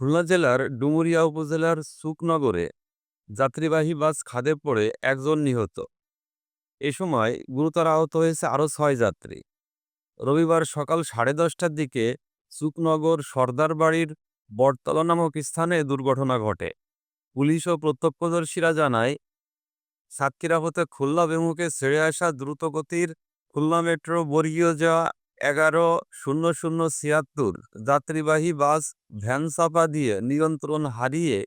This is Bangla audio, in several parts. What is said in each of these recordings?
খুলনা জেলার ডুমুরিয়া উপজেলার সুকনগরে যাত্রীবাহী বাস খাদে পড়ে একজন নিহত। এ সময় গুরুতর আহত হয়েছে আরও ছয় যাত্রী। রবিবার সকাল সাড়ে দশটার দিকে সুকনগর সর্দার বাড়ির বটতলা নামক স্থানে দুর্ঘটনা ঘটে। পুলিশ ও প্রত্যক্ষদর্শীরা জানায়, সাতক্ষীরা হতে খুলনা বিমুখে ছেড়ে আসা দ্রুতগতির খুলনা মেট্রো বর্গীয় যাওয়া এগারো শূন্য শূন্য ছিয়াত্তর যাত্রীবাহী বাস ভ্যান চাপা দিয়ে নিয়ন্ত্রণ হারিয়ে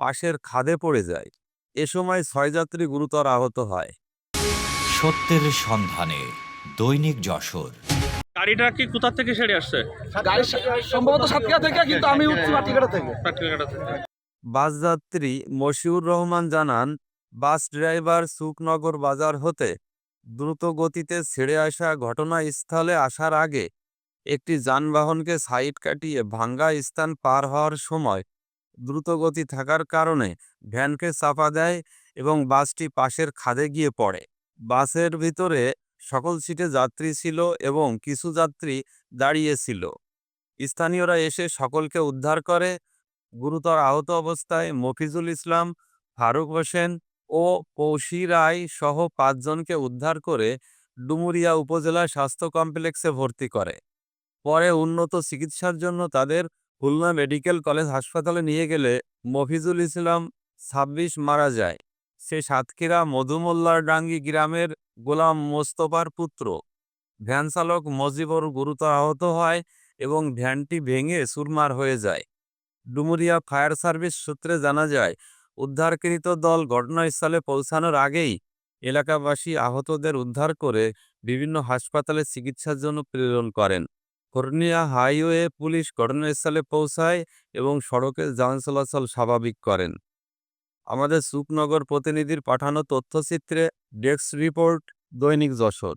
পাশের খাদে পড়ে যায়। এ সময় ছয় যাত্রী গুরুতর আহত হয়। সত্যের সন্ধানে দৈনিক যশোর। গাড়িটা কি কোথা থেকে সেরে আসছে? গাড়ি সম্ভবত সাতক্ষীরা থেকে কিন্তু আমি উঠছি মাটিকাটা থেকে। বাস যাত্রী মশিউর রহমান জানান বাস ড্রাইভার সুকনগর বাজার হতে দ্রুত গতিতে ছেড়ে আসা ঘটনাস্থলে আসার আগে একটি যানবাহনকে সাইড কাটিয়ে ভাঙ্গা স্থান পার হওয়ার সময় দ্রুত গতি থাকার কারণে ভ্যানকে চাপা দেয় এবং বাসটি পাশের খাদে গিয়ে পড়ে। বাসের ভিতরে সকল সিটে যাত্রী ছিল এবং কিছু যাত্রী দাঁড়িয়েছিল স্থানীয়রা এসে সকলকে উদ্ধার করে। গুরুতর আহত অবস্থায় মফিজুল ইসলাম, ফারুক হোসেন ও পৌশি রায় সহ পাঁচজনকে উদ্ধার করে ডুমুরিয়া উপজেলা স্বাস্থ্য কমপ্লেক্সে ভর্তি করে। পরে উন্নত চিকিৎসার জন্য তাদের খুলনা মেডিকেল কলেজ হাসপাতালে নিয়ে গেলে মফিজুল ইসলাম ছাব্বিশ মারা যায়। সে সাতক্ষীরা মধুমোল্লার ডাঙ্গি গ্রামের গোলাম মোস্তফার পুত্র। ভ্যান চালক মজিবর গুরুতর আহত হয় এবং ভ্যানটি ভেঙে সুরমার হয়ে যায়। ডুমুরিয়া ফায়ার সার্ভিস সূত্রে জানা যায় উদ্ধারকৃত দল ঘটনাস্থলে পৌঁছানোর আগেই এলাকাবাসী আহতদের উদ্ধার করে বিভিন্ন হাসপাতালে চিকিৎসার জন্য প্রেরণ করেন। কর্নিয়া হাইওয়ে পুলিশ ঘটনাস্থলে পৌঁছায় এবং সড়কে যান চলাচল স্বাভাবিক করেন। আমাদের সুকনগর প্রতিনিধির পাঠানো তথ্যচিত্রে ডেস্ক রিপোর্ট দৈনিক যশোর।